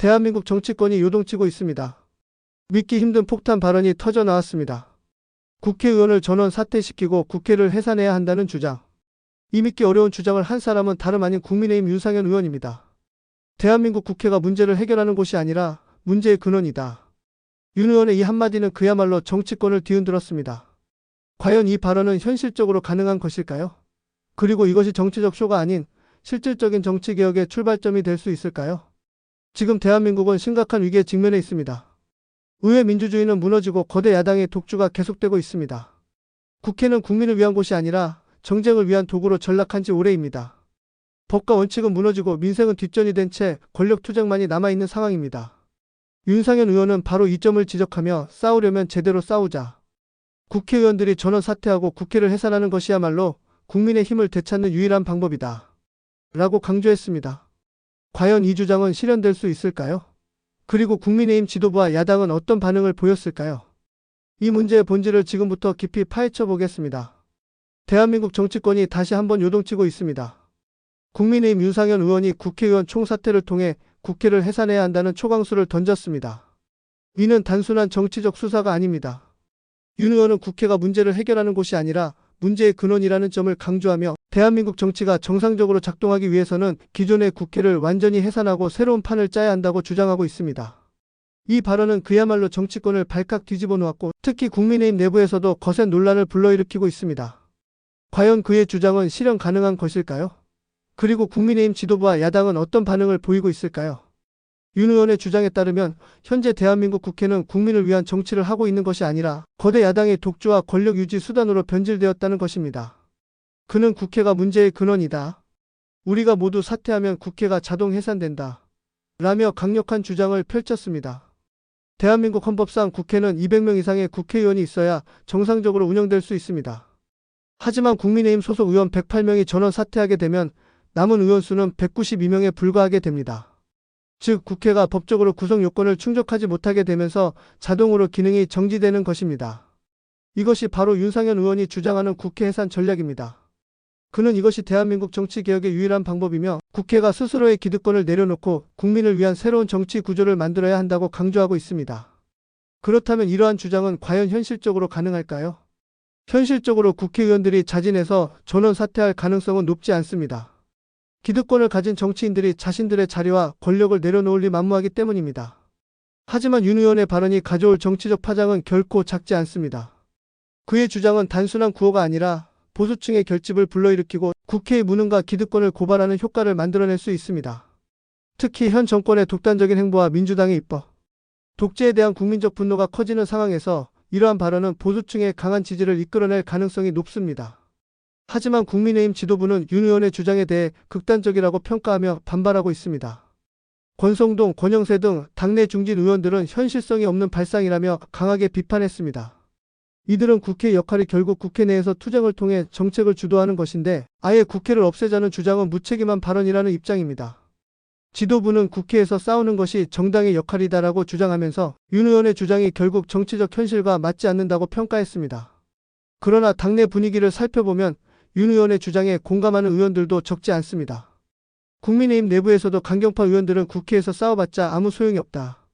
대한민국 정치권이 요동치고 있습니다. 믿기 힘든 폭탄 발언이 터져 나왔습니다. 국회의원을 전원 사퇴시키고 국회를 해산해야 한다는 주장. 이 믿기 어려운 주장을 한 사람은 다름 아닌 국민의힘 윤상현 의원입니다. 대한민국 국회가 문제를 해결하는 곳이 아니라 문제의 근원이다. 윤 의원의 이 한마디는 그야말로 정치권을 뒤흔들었습니다. 과연 이 발언은 현실적으로 가능한 것일까요? 그리고 이것이 정치적 쇼가 아닌 실질적인 정치개혁의 출발점이 될 수 있을까요? 지금 대한민국은 심각한 위기에 직면해 있습니다. 의회 민주주의는 무너지고 거대 야당의 독주가 계속되고 있습니다. 국회는 국민을 위한 곳이 아니라 정쟁을 위한 도구로 전락한 지 오래입니다. 법과 원칙은 무너지고 민생은 뒷전이 된 채 권력 투쟁만이 남아있는 상황입니다. 윤상현 의원은 바로 이 점을 지적하며 싸우려면 제대로 싸우자. 국회의원들이 전원 사퇴하고 국회를 해산하는 것이야말로 국민의 힘을 되찾는 유일한 방법이다. 라고 강조했습니다. 과연 이 주장은 실현될 수 있을까요? 그리고 국민의힘 지도부와 야당은 어떤 반응을 보였을까요? 이 문제의 본질을 지금부터 깊이 파헤쳐 보겠습니다. 대한민국 정치권이 다시 한번 요동치고 있습니다. 국민의힘 윤상현 의원이 국회의원 총사퇴를 통해 국회를 해산해야 한다는 초강수를 던졌습니다. 이는 단순한 정치적 수사가 아닙니다. 윤 의원은 국회가 문제를 해결하는 곳이 아니라 문제의 근원이라는 점을 강조하며 대한민국 정치가 정상적으로 작동하기 위해서는 기존의 국회를 완전히 해산하고 새로운 판을 짜야 한다고 주장하고 있습니다. 이 발언은 그야말로 정치권을 발칵 뒤집어 놓았고 특히 국민의힘 내부에서도 거센 논란을 불러일으키고 있습니다. 과연 그의 주장은 실현 가능한 것일까요? 그리고 국민의힘 지도부와 야당은 어떤 반응을 보이고 있을까요? 윤 의원의 주장에 따르면 현재 대한민국 국회는 국민을 위한 정치를 하고 있는 것이 아니라 거대 야당의 독주와 권력 유지 수단으로 변질되었다는 것입니다. 그는 국회가 문제의 근원이다. 우리가 모두 사퇴하면 국회가 자동 해산된다. 라며 강력한 주장을 펼쳤습니다. 대한민국 헌법상 국회는 200명 이상의 국회의원이 있어야 정상적으로 운영될 수 있습니다. 하지만 국민의힘 소속 의원 108명이 전원 사퇴하게 되면 남은 의원 수는 192명에 불과하게 됩니다. 즉 국회가 법적으로 구성 요건을 충족하지 못하게 되면서 자동으로 기능이 정지되는 것입니다. 이것이 바로 윤상현 의원이 주장하는 국회 해산 전략입니다. 그는 이것이 대한민국 정치개혁의 유일한 방법이며 국회가 스스로의 기득권을 내려놓고 국민을 위한 새로운 정치 구조를 만들어야 한다고 강조하고 있습니다. 그렇다면 이러한 주장은 과연 현실적으로 가능할까요? 현실적으로 국회의원들이 자진해서 전원 사퇴할 가능성은 높지 않습니다. 기득권을 가진 정치인들이 자신들의 자리와 권력을 내려놓을 리 만무하기 때문입니다. 하지만 윤 의원의 발언이 가져올 정치적 파장은 결코 작지 않습니다. 그의 주장은 단순한 구호가 아니라 보수층의 결집을 불러일으키고 국회의 무능과 기득권을 고발하는 효과를 만들어낼 수 있습니다. 특히 현 정권의 독단적인 행보와 민주당의 입법, 독재에 대한 국민적 분노가 커지는 상황에서 이러한 발언은 보수층의 강한 지지를 이끌어낼 가능성이 높습니다. 하지만 국민의힘 지도부는 윤 의원의 주장에 대해 극단적이라고 평가하며 반발하고 있습니다. 권성동, 권영세 등 당내 중진 의원들은 현실성이 없는 발상이라며 강하게 비판했습니다. 이들은 국회 역할이 결국 국회 내에서 투쟁을 통해 정책을 주도하는 것인데 아예 국회를 없애자는 주장은 무책임한 발언이라는 입장입니다. 지도부는 국회에서 싸우는 것이 정당의 역할이다라고 주장하면서 윤 의원의 주장이 결국 정치적 현실과 맞지 않는다고 평가했습니다. 그러나 당내 분위기를 살펴보면 윤 의원의 주장에 공감하는 의원들도 적지 않습니다. 국민의힘 내부에서도 강경파 의원들은 국회에서 싸워봤자 아무 소용이 없다.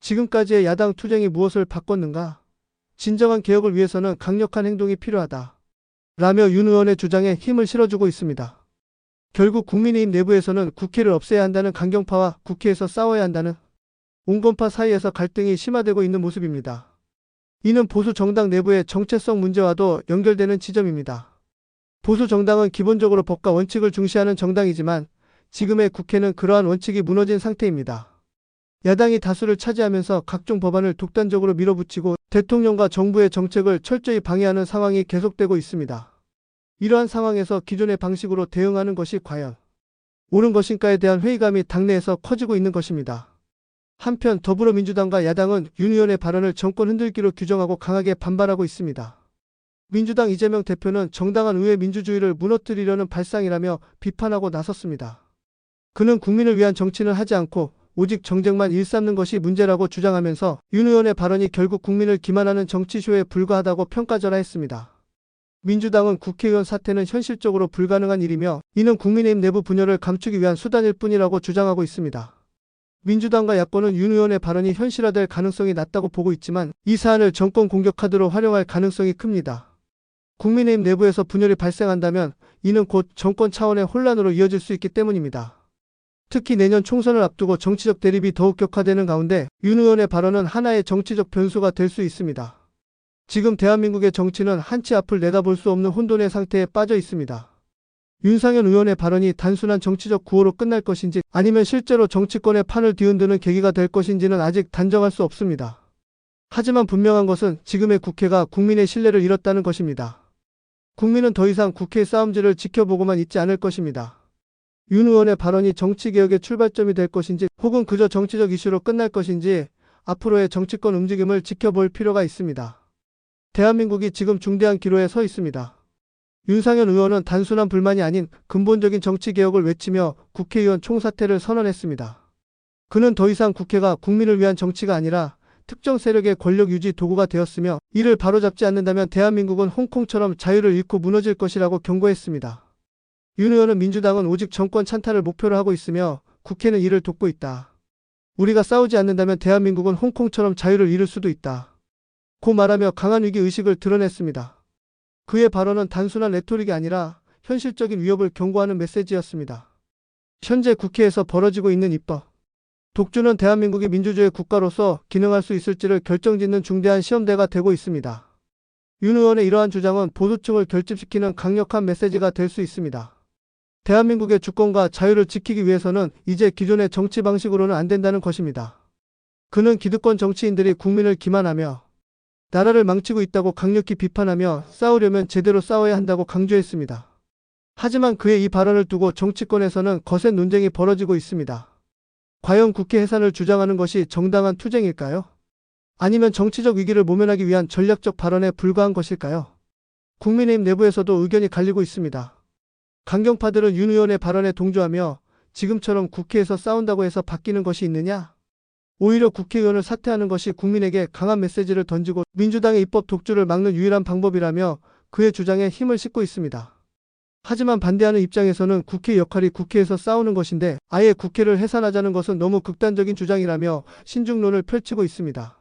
지금까지의 야당 투쟁이 무엇을 바꿨는가? 진정한 개혁을 위해서는 강력한 행동이 필요하다. 라며 윤 의원의 주장에 힘을 실어주고 있습니다. 결국 국민의힘 내부에서는 국회를 없애야 한다는 강경파와 국회에서 싸워야 한다는 온건파 사이에서 갈등이 심화되고 있는 모습입니다. 이는 보수 정당 내부의 정체성 문제와도 연결되는 지점입니다. 보수 정당은 기본적으로 법과 원칙을 중시하는 정당이지만 지금의 국회는 그러한 원칙이 무너진 상태입니다. 야당이 다수를 차지하면서 각종 법안을 독단적으로 밀어붙이고 대통령과 정부의 정책을 철저히 방해하는 상황이 계속되고 있습니다. 이러한 상황에서 기존의 방식으로 대응하는 것이 과연 옳은 것인가에 대한 회의감이 당내에서 커지고 있는 것입니다. 한편 더불어민주당과 야당은 윤 의원의 발언을 정권 흔들기로 규정하고 강하게 반발하고 있습니다. 민주당 이재명 대표는 정당한 의회 민주주의를 무너뜨리려는 발상이라며 비판하고 나섰습니다. 그는 국민을 위한 정치는 하지 않고 오직 정쟁만 일삼는 것이 문제라고 주장하면서 윤 의원의 발언이 결국 국민을 기만하는 정치쇼에 불과하다고 평가절하했습니다. 민주당은 국회의원 사퇴는 현실적으로 불가능한 일이며 이는 국민의힘 내부 분열을 감추기 위한 수단일 뿐이라고 주장하고 있습니다. 민주당과 야권은 윤 의원의 발언이 현실화될 가능성이 낮다고 보고 있지만 이 사안을 정권 공격 카드로 활용할 가능성이 큽니다. 국민의힘 내부에서 분열이 발생한다면 이는 곧 정권 차원의 혼란으로 이어질 수 있기 때문입니다. 특히 내년 총선을 앞두고 정치적 대립이 더욱 격화되는 가운데 윤 의원의 발언은 하나의 정치적 변수가 될 수 있습니다. 지금 대한민국의 정치는 한치 앞을 내다볼 수 없는 혼돈의 상태에 빠져 있습니다. 윤상현 의원의 발언이 단순한 정치적 구호로 끝날 것인지 아니면 실제로 정치권의 판을 뒤흔드는 계기가 될 것인지는 아직 단정할 수 없습니다. 하지만 분명한 것은 지금의 국회가 국민의 신뢰를 잃었다는 것입니다. 국민은 더 이상 국회 싸움질을 지켜보고만 있지 않을 것입니다. 윤 의원의 발언이 정치개혁의 출발점이 될 것인지 혹은 그저 정치적 이슈로 끝날 것인지 앞으로의 정치권 움직임을 지켜볼 필요가 있습니다. 대한민국이 지금 중대한 기로에 서 있습니다. 윤상현 의원은 단순한 불만이 아닌 근본적인 정치개혁을 외치며 국회의원 총사퇴를 선언했습니다. 그는 더 이상 국회가 국민을 위한 정치가 아니라 특정 세력의 권력 유지 도구가 되었으며 이를 바로잡지 않는다면 대한민국은 홍콩처럼 자유를 잃고 무너질 것이라고 경고했습니다. 윤 의원은 민주당은 오직 정권 찬탈을 목표로 하고 있으며 국회는 이를 돕고 있다. 우리가 싸우지 않는다면 대한민국은 홍콩처럼 자유를 잃을 수도 있다. 고 말하며 강한 위기 의식을 드러냈습니다. 그의 발언은 단순한 레토릭이 아니라 현실적인 위협을 경고하는 메시지였습니다. 현재 국회에서 벌어지고 있는 입법. 독주는 대한민국이 민주주의 국가로서 기능할 수 있을지를 결정짓는 중대한 시험대가 되고 있습니다. 윤 의원의 이러한 주장은 보수층을 결집시키는 강력한 메시지가 될 수 있습니다. 대한민국의 주권과 자유를 지키기 위해서는 이제 기존의 정치 방식으로는 안 된다는 것입니다. 그는 기득권 정치인들이 국민을 기만하며 나라를 망치고 있다고 강력히 비판하며 싸우려면 제대로 싸워야 한다고 강조했습니다. 하지만 그의 이 발언을 두고 정치권에서는 거센 논쟁이 벌어지고 있습니다. 과연 국회 해산을 주장하는 것이 정당한 투쟁일까요? 아니면 정치적 위기를 모면하기 위한 전략적 발언에 불과한 것일까요? 국민의힘 내부에서도 의견이 갈리고 있습니다. 강경파들은 윤 의원의 발언에 동조하며 지금처럼 국회에서 싸운다고 해서 바뀌는 것이 있느냐? 오히려 국회의원을 사퇴하는 것이 국민에게 강한 메시지를 던지고 민주당의 입법 독주를 막는 유일한 방법이라며 그의 주장에 힘을 싣고 있습니다. 하지만 반대하는 입장에서는 국회 역할이 국회에서 싸우는 것인데 아예 국회를 해산하자는 것은 너무 극단적인 주장이라며 신중론을 펼치고 있습니다.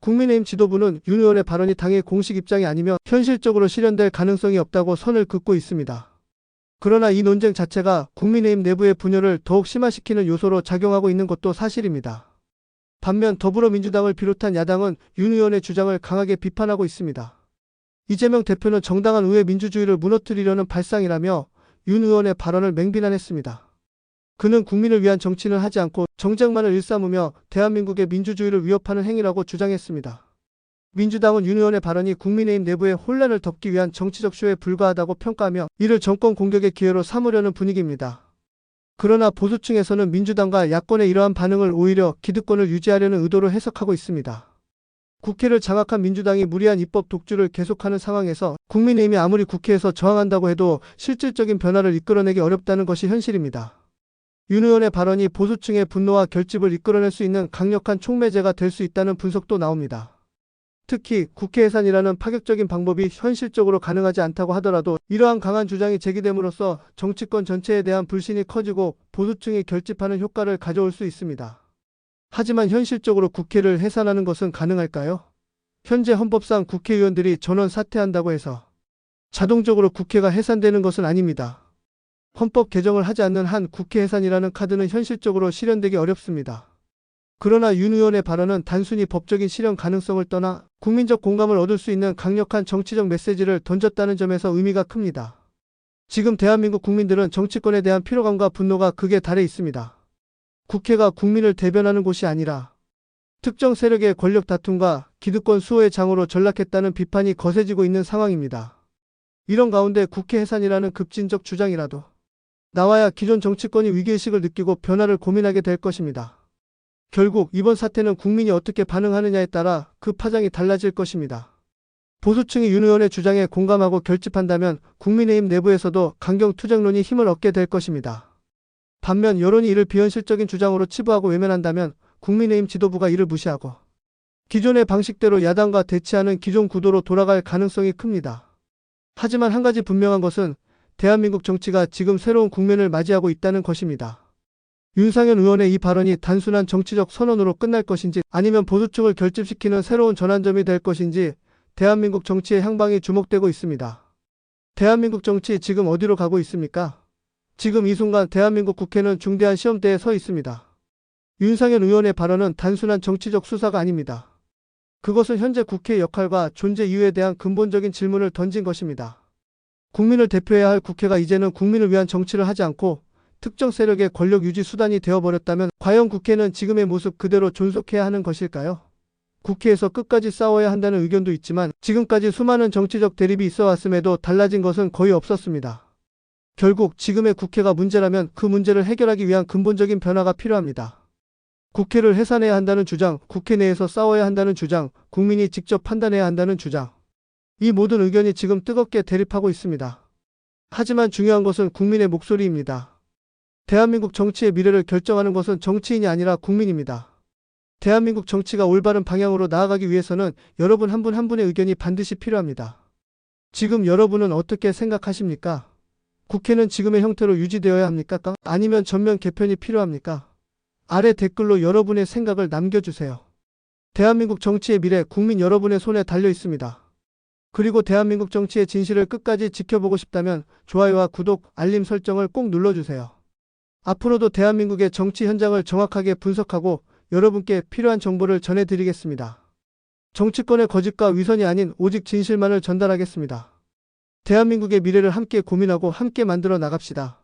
국민의힘 지도부는 윤 의원의 발언이 당의 공식 입장이 아니며 현실적으로 실현될 가능성이 없다고 선을 긋고 있습니다. 그러나 이 논쟁 자체가 국민의힘 내부의 분열을 더욱 심화시키는 요소로 작용하고 있는 것도 사실입니다. 반면 더불어민주당을 비롯한 야당은 윤 의원의 주장을 강하게 비판하고 있습니다. 이재명 대표는 정당한 의회 민주주의를 무너뜨리려는 발상이라며 윤 의원의 발언을 맹비난했습니다. 그는 국민을 위한 정치는 하지 않고 정쟁만을 일삼으며 대한민국의 민주주의를 위협하는 행위라고 주장했습니다. 민주당은 윤 의원의 발언이 국민의힘 내부의 혼란을 덮기 위한 정치적 쇼에 불과하다고 평가하며 이를 정권 공격의 기회로 삼으려는 분위기입니다. 그러나 보수층에서는 민주당과 야권의 이러한 반응을 오히려 기득권을 유지하려는 의도로 해석하고 있습니다. 국회를 장악한 민주당이 무리한 입법 독주를 계속하는 상황에서 국민의힘이 아무리 국회에서 저항한다고 해도 실질적인 변화를 이끌어내기 어렵다는 것이 현실입니다. 윤 의원의 발언이 보수층의 분노와 결집을 이끌어낼 수 있는 강력한 촉매제가 될 수 있다는 분석도 나옵니다. 특히 국회 해산이라는 파격적인 방법이 현실적으로 가능하지 않다고 하더라도 이러한 강한 주장이 제기됨으로써 정치권 전체에 대한 불신이 커지고 보수층이 결집하는 효과를 가져올 수 있습니다. 하지만 현실적으로 국회를 해산하는 것은 가능할까요? 현재 헌법상 국회의원들이 전원 사퇴한다고 해서 자동적으로 국회가 해산되는 것은 아닙니다. 헌법 개정을 하지 않는 한 국회 해산이라는 카드는 현실적으로 실현되기 어렵습니다. 그러나 윤 의원의 발언은 단순히 법적인 실현 가능성을 떠나 국민적 공감을 얻을 수 있는 강력한 정치적 메시지를 던졌다는 점에서 의미가 큽니다. 지금 대한민국 국민들은 정치권에 대한 피로감과 분노가 극에 달해 있습니다. 국회가 국민을 대변하는 곳이 아니라 특정 세력의 권력 다툼과 기득권 수호의 장으로 전락했다는 비판이 거세지고 있는 상황입니다. 이런 가운데 국회 해산이라는 급진적 주장이라도 나와야 기존 정치권이 위기의식을 느끼고 변화를 고민하게 될 것입니다. 결국 이번 사태는 국민이 어떻게 반응하느냐에 따라 그 파장이 달라질 것입니다. 보수층이 윤 의원의 주장에 공감하고 결집한다면 국민의힘 내부에서도 강경 투쟁론이 힘을 얻게 될 것입니다. 반면 여론이 이를 비현실적인 주장으로 치부하고 외면한다면 국민의힘 지도부가 이를 무시하고 기존의 방식대로 야당과 대치하는 기존 구도로 돌아갈 가능성이 큽니다. 하지만 한 가지 분명한 것은 대한민국 정치가 지금 새로운 국면을 맞이하고 있다는 것입니다. 윤상현 의원의 이 발언이 단순한 정치적 선언으로 끝날 것인지 아니면 보수층을 결집시키는 새로운 전환점이 될 것인지 대한민국 정치의 향방이 주목되고 있습니다. 대한민국 정치 지금 어디로 가고 있습니까? 지금 이 순간 대한민국 국회는 중대한 시험대에 서 있습니다. 윤상현 의원의 발언은 단순한 정치적 수사가 아닙니다. 그것은 현재 국회의 역할과 존재 이유에 대한 근본적인 질문을 던진 것입니다. 국민을 대표해야 할 국회가 이제는 국민을 위한 정치를 하지 않고 특정 세력의 권력 유지 수단이 되어버렸다면 과연 국회는 지금의 모습 그대로 존속해야 하는 것일까요? 국회에서 끝까지 싸워야 한다는 의견도 있지만 지금까지 수많은 정치적 대립이 있어 왔음에도 달라진 것은 거의 없었습니다. 결국 지금의 국회가 문제라면 그 문제를 해결하기 위한 근본적인 변화가 필요합니다. 국회를 해산해야 한다는 주장, 국회 내에서 싸워야 한다는 주장, 국민이 직접 판단해야 한다는 주장. 이 모든 의견이 지금 뜨겁게 대립하고 있습니다. 하지만 중요한 것은 국민의 목소리입니다. 대한민국 정치의 미래를 결정하는 것은 정치인이 아니라 국민입니다. 대한민국 정치가 올바른 방향으로 나아가기 위해서는 여러분 한 분한 분의 의견이 반드시 필요합니다. 지금 여러분은 어떻게 생각하십니까? 국회는 지금의 형태로 유지되어야 합니까? 아니면 전면 개편이 필요합니까? 아래 댓글로 여러분의 생각을 남겨주세요. 대한민국 정치의 미래 국민 여러분의 손에 달려 있습니다. 그리고 대한민국 정치의 진실을 끝까지 지켜보고 싶다면 좋아요와 구독, 알림 설정을 꼭 눌러주세요. 앞으로도 대한민국의 정치 현장을 정확하게 분석하고 여러분께 필요한 정보를 전해드리겠습니다. 정치권의 거짓과 위선이 아닌 오직 진실만을 전달하겠습니다. 대한민국의 미래를 함께 고민하고 함께 만들어 나갑시다.